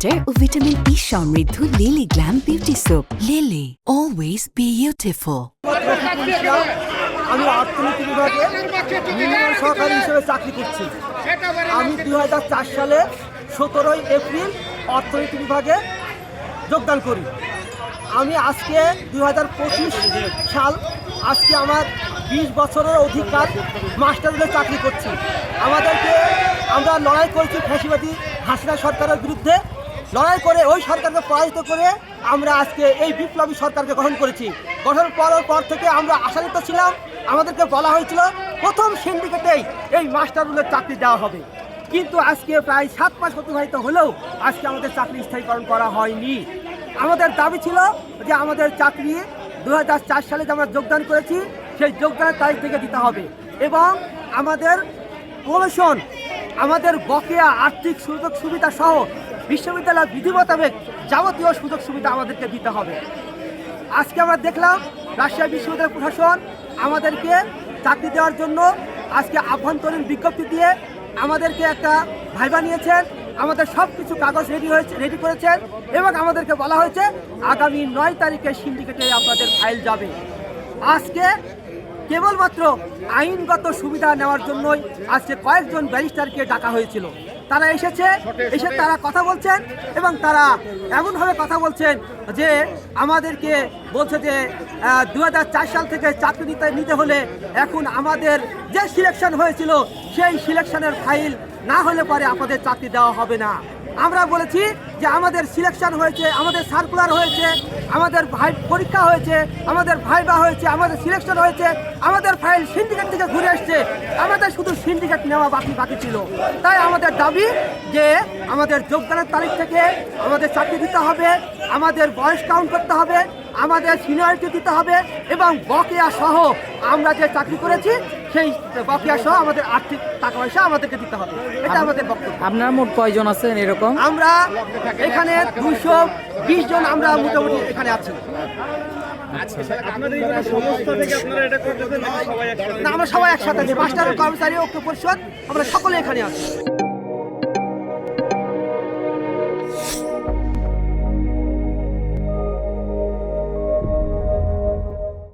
Butter ও vitamin E সমৃদ্ধ Lily glam beauty soap Lily always beautiful আমি অর্থনীতি বিভাগে মিনিমাম সহকারী হিসেবে চাকরি করছি। আমি দু হাজার চার সালে সতেরোই এপ্রিল অর্থনীতি বিভাগে যোগদান করি। আমি আজকে দু হাজার পঁচিশ সাল আজকে আমার বিশ বছরের অধিকার মাস্টারদের চাকরি করছি। আমাদেরকে আমরা লড়াই করেছি ফ্যাসিবাদী হাসিনা সরকারের বিরুদ্ধে। লড়াই করে ওই সরকারকে পরাজিত করে আমরা আজকে এই বিপ্লবী সরকারকে গঠন করেছি। গঠন করার পর থেকে আমরা আশান্বিত ছিলাম, আমাদেরকে বলা হয়েছিল, প্রথম সিন্ডিকেটেই এই মাস্টারগুলোর চাকরি দেওয়া হবে। কিন্তু আজকে প্রায় সাত মাস অতিবাহিত হলেও আজকে আমাদের চাকরি স্থায়ীকরণ করা হয়নি। আমাদের দাবি ছিল যে আমাদের চাকরি দু হাজার চার সালে যে আমরা যোগদান করেছি, সেই যোগদানের তারিখ থেকে দিতে হবে। এবং আমাদের প্রবেশন আমাদের বকেয়া আর্থিক সুযোগ সুবিধা সহ বিশ্ববিদ্যালয় বিধি মোতাবেক যাবতীয় সুযোগ সুবিধা আমাদেরকে দিতে হবে। আজকে আমরা দেখলাম রাজশাহী বিশ্ববিদ্যালয় প্রশাসন আমাদেরকে চাকরি দেওয়ার জন্য আজকে আভ্যন্তরীণ বিজ্ঞপ্তি দিয়ে আমাদেরকে একটা ভাইবা নিয়েছেন। আমাদের সব কিছু কাগজ রেডি হয়েছে রেডি করেছেন এবং আমাদেরকে বলা হয়েছে, আগামী নয় তারিখে সিন্ডিকেটে আপনাদের ফাইল যাবে। আজকে কেবলমাত্র আইনগত সুবিধা নেওয়ার জন্যই আজকে কয়েকজন ব্যারিস্টারকে ডাকা হয়েছিল। তারা এসেছে, এসে তারা কথা বলছেন এবং তারা এমনভাবে কথা বলছেন যে আমাদেরকে বলছে যে দু হাজার চার সাল থেকে চাকরি নিতে নিতে হলে এখন আমাদের যে সিলেকশন হয়েছিল সেই সিলেকশনের ফাইল না হলে পরে আমাদের চাকরি দেওয়া হবে না। আমরা বলেছি যে আমাদের সিলেকশন হয়েছে, আমাদের সার্কুলার হয়েছে, আমাদের ভাই পরীক্ষা হয়েছে, আমাদের ভাইবা হয়েছে, আমাদের সিলেকশন হয়েছে, আমাদের ফাইল সিন্ডিকেট থেকে ঘুরে আসছে আমাদের শুধু সিন্ডিকেট নেওয়া বাকি বাকি ছিল। তাই আমাদের দাবি যে আমাদের যোগদানের তারিখ থেকে আমাদের চাকরি দিতে হবে, আমাদের বয়স কাউন্ট করতে হবে, আমাদের সিনিয়রিটি দিতে হবে এবং বকেয়া সহ আমরা যে চাকরি করেছি সেই বকেয়া সহ আমাদের আর্থিক টাকা পয়সা আমাদেরকে দিতে হবে। এটা আমাদের বক্তব্য। আপনার মোট কয়জন আছেন এরকম? আমরা এখানে দুশো বিশ জন আমরা মোটামুটি এখানে আছি। না আমরা সবাই একসাথে আছি। মাস্টার কর্মচারী ঐক্য পরিষদ আমরা সকলে এখানে আছি।